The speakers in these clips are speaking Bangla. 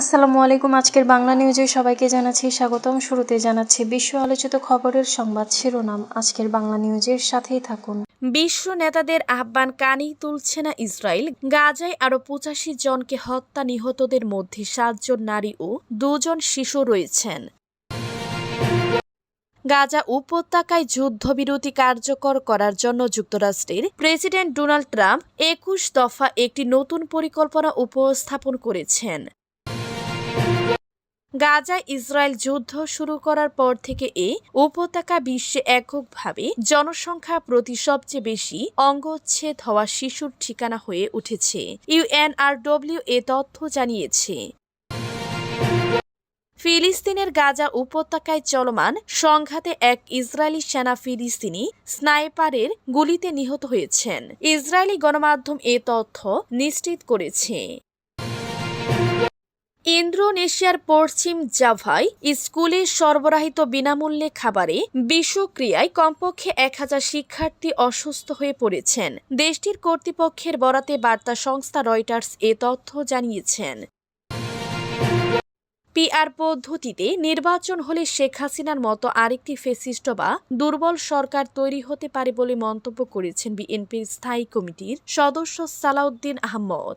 আসসালামু আলাইকুম, আজকের বাংলা নিউজে সবাইকে জানাচ্ছি স্বাগতম। শুরুতে জানাচ্ছি বিশ্ব আলোচিত খবরের সংবাদ শিরোনাম। আজকের বাংলা নিউজের সাথেই থাকুন। বিশ্ব নেতাদের আহ্বান কানেই তুলছে না ইসরায়েল। গাজায় আরও পঁচাশি জনকে হত্যা নিহতদের মধ্যে সাতজন নারী ও দুজন শিশু রয়েছেন। গাজা উপত্যকায় যুদ্ধবিরতি কার্যকর করার জন্য যুক্তরাষ্ট্রের প্রেসিডেন্ট ডোনাল্ড ট্রাম্প একুশ দফা একটি নতুন পরিকল্পনা উপস্থাপন করেছেন। গাজায় ইসরায়েল যুদ্ধ শুরু করার পর থেকে এ উপত্যকা বিশ্বে এককভাবে জনসংখ্যা প্রতি সবচেয়ে বেশি অঙ্গচ্ছেদ হওয়া শিশুর ঠিকানা হয়ে উঠেছে। ইউএনআরডব্লিউ এ তথ্য জানিয়েছে। ফিলিস্তিনের গাজা উপত্যকায় চলমান সংঘাতে এক ইসরায়েলি সেনা ফিলিস্তিনি স্নাইপারের গুলিতে নিহত হয়েছেন। ইসরায়েলি গণমাধ্যম এ তথ্য নিশ্চিত করেছে। ইন্দোনেশিয়ার পশ্চিম জাভায় স্কুলে সরবরাহিত বিনামূল্যে খাবারে বিষক্রিয়ায় কমপক্ষে এক হাজার শিক্ষার্থী অসুস্থ হয়ে পড়েছেন। দেশটির কর্তৃপক্ষের বরাতে বার্তা সংস্থা রয়টার্স এ তথ্য জানিয়েছেন। পিআর পদ্ধতিতে নির্বাচন হলে শেখ হাসিনার মতো আরেকটি ফেসিস্ট বা দুর্বল সরকার তৈরি হতে পারে বলে মন্তব্য করেছেন বিএনপির স্থায়ী কমিটির সদস্য সালাউদ্দিন আহমদ।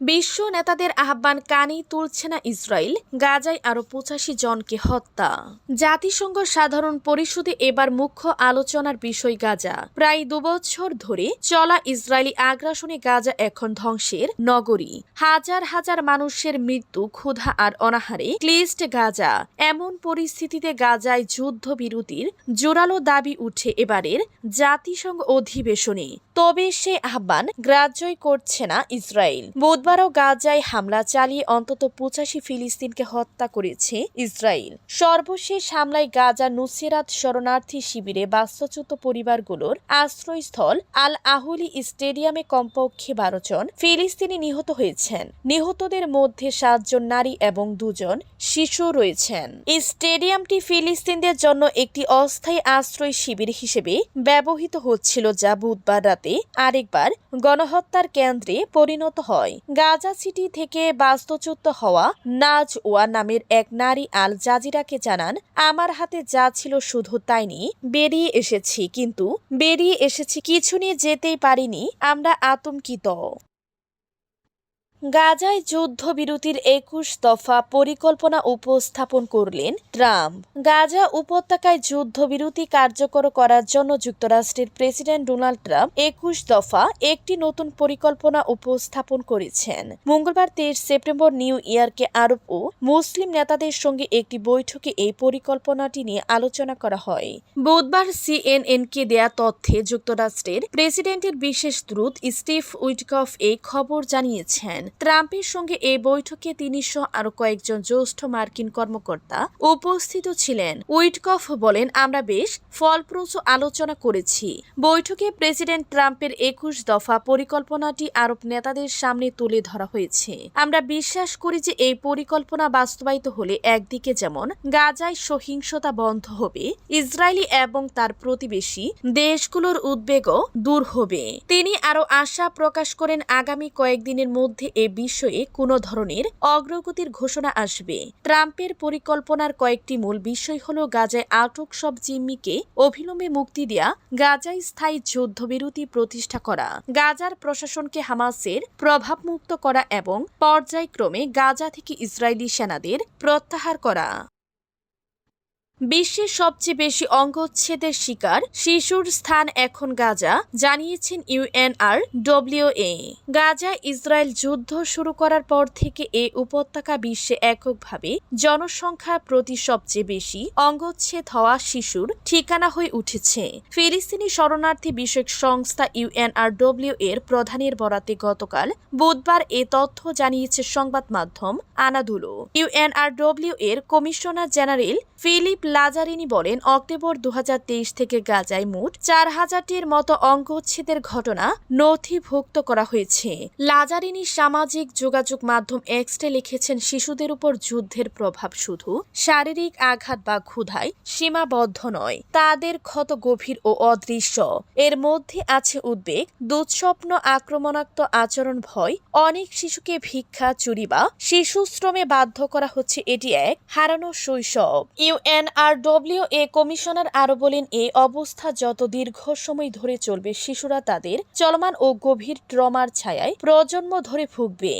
বিশ্ব নেতাদের আহ্বান কানেই তুলছে না ইসরায়েল, গাজায় আরও পঁচাশি জনকে হত্যা। জাতিসংঘ সাধারণ পরিষদে এবার মুখ্য আলোচনার বিষয় গাজা। প্রায় দুবছর ধরে চলা ইসরায়েলি আগ্রাসনে গাজা এখন ধ্বংসের নগরী। হাজার হাজার মানুষের মৃত্যু, ক্ষুধা আর অনাহারে ক্লিস্ট গাজা। এমন পরিস্থিতিতে গাজায় যুদ্ধবিরতির জোরালো দাবি উঠে এবারের জাতিসংঘ অধিবেশনে। তবে সে আহ্বান গ্রাহ্যই করছে না ইসরায়েল। বুধবারও গাজায় হামলা চালিয়ে অন্তত পঁচাশি ফিলিস্তিনকে হত্যা করেছে ইসরায়েল। সর্বশেষ হামলায় গাজা নুসিরাত শরণার্থী শিবিরে বাস্তুচ্যুত পরিবারগুলোর আশ্রয়স্থল আল আহুলি স্টেডিয়ামে কমপক্ষে বারো জন ফিলিস্তিনি নিহত হয়েছেন। নিহতদের মধ্যে সাতজন নারী এবং দুজন শিশু রয়েছেন। স্টেডিয়ামটি ফিলিস্তিনদের জন্য একটি অস্থায়ী আশ্রয় শিবির হিসেবে ব্যবহৃত হচ্ছিল যা বুধবার রাতে আরেকবার গণহত্যার কেন্দ্রে পরিণত হয়। গাজা সিটি থেকে বাস্তুচ্যুত হওয়া নাজ ওয়া নামের এক নারী আল জাজিরাকে জানান, আমার হাতে যা ছিল শুধু তাই নিয়ে বেরিয়ে এসেছি। কিন্তু বেরিয়ে এসেছি, কিছু নিয়ে যেতেই পারিনি। আমরা আতঙ্কিত। গাজায় যুদ্ধবিরতির একুশ দফা পরিকল্পনা উপস্থাপন করলেন ট্রাম্প। গাজা উপত্যকায় যুদ্ধবিরতি কার্যকর করার জন্য যুক্তরাষ্ট্রের প্রেসিডেন্ট ডোনাল্ড ট্রাম্প একুশ দফা একটি নতুন পরিকল্পনা উপস্থাপন করেছেন। মঙ্গলবার তেইশ সেপ্টেম্বর নিউ ইয়র্কে আরব ও মুসলিম নেতাদের সঙ্গে একটি বৈঠকে এই পরিকল্পনাটি নিয়ে আলোচনা করা হয়। বুধবার সিএনএনকে দেয়া তথ্যে যুক্তরাষ্ট্রের প্রেসিডেন্টের বিশেষ দূত স্টিভ উইটকফ এই খবর জানিয়েছেন। ট্রাম্পের সঙ্গে এই বৈঠকে তিনি সহ আরও কয়েকজন জ্যেষ্ঠ মার্কিন কর্মকর্তা উপস্থিত ছিলেন। উইটকফ বলেন, আমরা বেশ ফলপ্রসূ আলোচনা করেছি। বৈঠকে প্রেসিডেন্ট ট্রাম্পের একুশ দফা পরিকল্পনাটি আরব নেতাদের সামনে তুলে ধরা হয়েছে। আমরা বিশ্বাস করি যে এই পরিকল্পনা বাস্তবায়িত হলে একদিকে যেমন গাজায় সহিংসতা বন্ধ হবে, ইসরায়েলি এবং তার প্রতিবেশী দেশগুলোর উদ্বেগও দূর হবে। তিনি আরও আশা প্রকাশ করেন, আগামী কয়েকদিনের মধ্যে এ বিষয়ে কোনো ধরনের অগ্রগতির ঘোষণা আসবে। ট্রাম্পের পরিকল্পনার কয়েকটি মূল বিষয় হল গাজায় আটক সব জিম্মিকে অভিলম্বে মুক্তি দেয়া, গাজায় স্থায়ী যুদ্ধবিরতি প্রতিষ্ঠা করা, গাজার প্রশাসনকে হামাসের প্রভাবমুক্ত করা এবং পর্যায়ক্রমে গাজা থেকে ইসরায়েলি সেনাদের প্রত্যাহার করা। বিশ্বের সবচেয়ে বেশি অঙ্গচ্ছেদের শিকার শিশুর স্থান এখন গাজা, জানিয়েছেন ইউএনআর ডব্লিউএ গাজা ইসরায়েল যুদ্ধ শুরু করার পর থেকে এ উপত্যকা বিশ্বে এককভাবে জনসংখ্যার প্রতি সবচেয়ে বেশি অঙ্গচ্ছেদ হওয়া শিশুর ঠিকানা হয়ে উঠেছে। ফিলিস্তিনি শরণার্থী বিষয়ক সংস্থা ইউএনআর ডব্লিউ এর প্রধানের বরাতে গতকাল বুধবার এ তথ্য জানিয়েছে সংবাদ মাধ্যম আনাদুলো। ইউএনআর ডব্লিউ এর কমিশনার জেনারেল ফিলিপ লাজারিনি বলেন, অক্টোবর দু হাজার তেইশ থেকে গাজায় মোট চার হাজারটির মতো অঙ্গচ্ছেদের ঘটনা নথিভুক্ত করা হয়েছে। লাজারিনি সামাজিক যোগাযোগ মাধ্যম এক্সটে লিখেছেন, শিশুদের উপর যুদ্ধের প্রভাব শুধু শারীরিক আঘাত বা ক্ষুধায় সীমাবদ্ধ নয়, তাদের ক্ষত গভীর ও অদৃশ্য। এর মধ্যে আছে উদ্বেগ, দুঃস্বপ্ন, আক্রমণাত্মক আচরণ, ভয়, অনেক শিশুকে ভিক্ষা, চুরি বা শিশু শ্রমে বাধ্য করা হচ্ছে। এটি এক হারানো শৈশব। ইউএনআরডব্লিউ এ কমিশনার আরও বলেন এই অবস্থা যত দীর্ঘ সময় ধরে চলবে, শিশুরা তাদের চলমান ও গভীর ট্রমার ছায়ায় প্রজন্ম ধরে ভুগবে।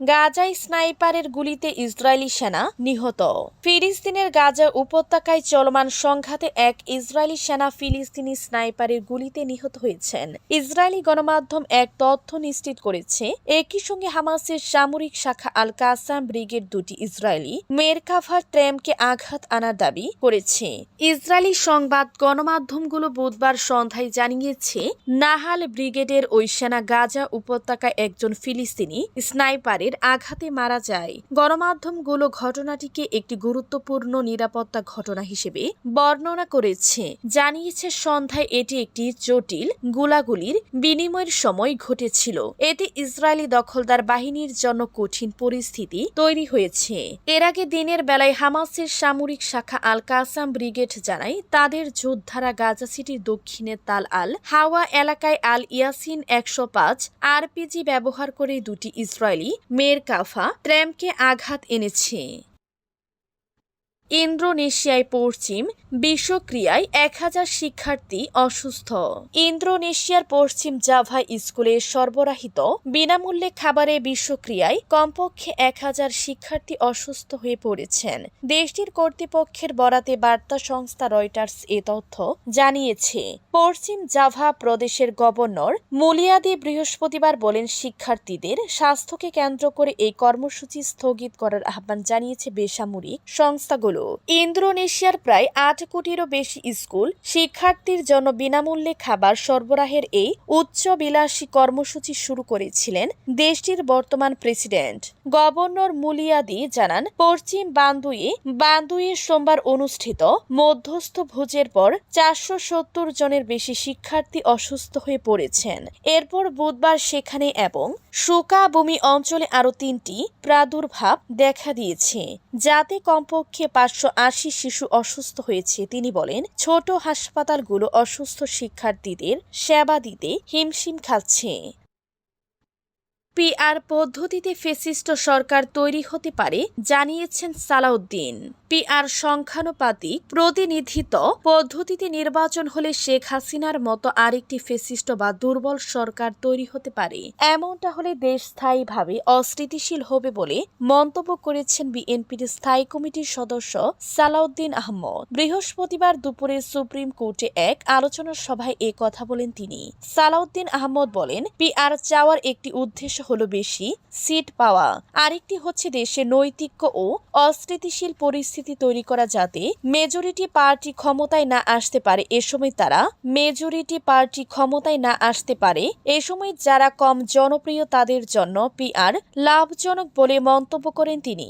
গাজায় স্নাইপারের গুলিতে ইসরায়েলি সেনা নিহত। ফিলিস্তিনের গাজা উপত্যকায় চলমান সংঘাতে এক ইসরায়েলি সেনা ফিলিস্তিনি স্নাইপারের গুলিতে নিহত হয়েছেন। ইসরায়েলি গণমাধ্যম এক তথ্য নিশ্চিত করেছে, একই সঙ্গে হামাসের সামরিক শাখা আল কাসাম ব্রিগেড দুটি ইসরায়েলি মেরকাভার ট্রেমকে আঘাত আনার দাবি করেছে। ইসরায়েলি সংবাদ গণমাধ্যমগুলো বুধবার সন্ধ্যায় জানিয়েছে, নাহাল ব্রিগেডের ওই সেনা গাজা উপত্যকায় একজন ফিলিস্তিনি স্নাইপারের আঘাতে মারা যায়। গণমাধ্যমগুলো ঘটনাটিকে একটি গুরুত্বপূর্ণ নিরাপত্তা ঘটনা হিসেবে বর্ণনা করেছে। জানিয়েছে, সন্ধ্যায় এটি একটি জটিল গোলাগুলির বিনিময়ের সময় ঘটেছিল। এতে ইসরায়েলি দখলদার বাহিনীর জন্য কঠিন পরিস্থিতি তৈরি হয়েছে। এর আগে দিনের বেলায় হামাসের সামরিক শাখা আল কাসাম ব্রিগেড জানায়, তাদের যোদ্ধারা গাজা সিটির দক্ষিণে তাল আল হাওয়া এলাকায় আল ইয়াসিন একশো পাঁচ আরপিজি ব্যবহার করে দুটি ইসরায়েলি মেয়ের কাফা ট্র্যামকে আঘাত এনেছে। ইন্দোনেশিয়ায় পশ্চিম বিষক্রিয়ায় এক হাজার শিক্ষার্থী অসুস্থ। ইন্দোনেশিয়ার পশ্চিম জাভা স্কুলে সরবরাহিত বিনামূল্যে খাবারে বিষক্রিয়ায় কমপক্ষে এক হাজার শিক্ষার্থী অসুস্থ হয়ে পড়েছেন। দেশটির কর্তৃপক্ষের বরাতে বার্তা সংস্থা রয়টার্স এ তথ্য জানিয়েছে, পশ্চিম জাভা প্রদেশের গভর্নর মুলিয়াদি বৃহস্পতিবার বলেন, শিক্ষার্থীদের স্বাস্থ্যকে কেন্দ্র করে এই কর্মসূচি স্থগিত করার আহ্বান জানিয়েছে বেসামরিক সংস্থাগুলো। ইন্দোনেশিয়ার প্রায় আট কোটিরও বেশি স্কুল শিক্ষার্থীর জন্য বিনামূল্যে খাবার সরবরাহের এই উচ্চ বিলাসী কর্মসূচি শুরু করেছিলেন দেশটির বর্তমান প্রেসিডেন্ট। গভর্নর মুলিয়াদি জানান, পশ্চিম বান্দুয়ে বান্দুয়ে সোমবার অনুষ্ঠিত মধ্যস্থ ভোজের পর চারশো সত্তর জনের বেশি শিক্ষার্থী অসুস্থ হয়ে পড়েছেন। এরপর বুধবার সেখানে এবং সুকাবুমি অঞ্চলে আরও তিনটি প্রাদুর্ভাব দেখা দিয়েছে। যাতে কমপক্ষে পাঁচশো আশি শিশু অসুস্থ হয়েছে, তিনি বলেন। ছোট হাসপাতালগুলো অসুস্থ শিক্ষার্থীদের সেবা দিতে হিমশিম খাচ্ছে। পিআর পদ্ধতিতে ফেসিস্ট সরকার তৈরি হতে পারে, জানিয়েছেন সালাউদ্দিন। পিআর সংখ্যানুপাতিক প্রতিনিধিত্ব পদ্ধতিতে নির্বাচন হলে শেখ হাসিনার মতো আরেকটি ফেসিস্ট বা দুর্বল সরকার তৈরি হতে পারে। এমনটা হলে দেশ স্থায়ীভাবে অস্থিতিশীল হবে বলে মন্তব্য করেছেন বিএনপির স্থায়ী কমিটির সদস্য সালাউদ্দিন আহমদ। বৃহস্পতিবার দুপুরে সুপ্রিম কোর্টে এক আলোচনা সভায় এ কথা বলেন তিনি। সালাউদ্দিন আহমদ বলেন, পিআর চাওয়ার একটি উদ্দেশ্য হলো বেশি সিট পাওয়া। আরেকটি হচ্ছে দেশে নৈতিক্য ও অস্থিতিশীল পরিস্থিতি তৈরি করা যাতে মেজরিটি পার্টি ক্ষমতায় না আসতে পারে। এ সময় তারা মেজরিটি পার্টি ক্ষমতায় না আসতে পারে। এ সময় যারা কম জনপ্রিয় তাদের জন্য পিআর লাভজনক বলে মন্তব্য করেন তিনি।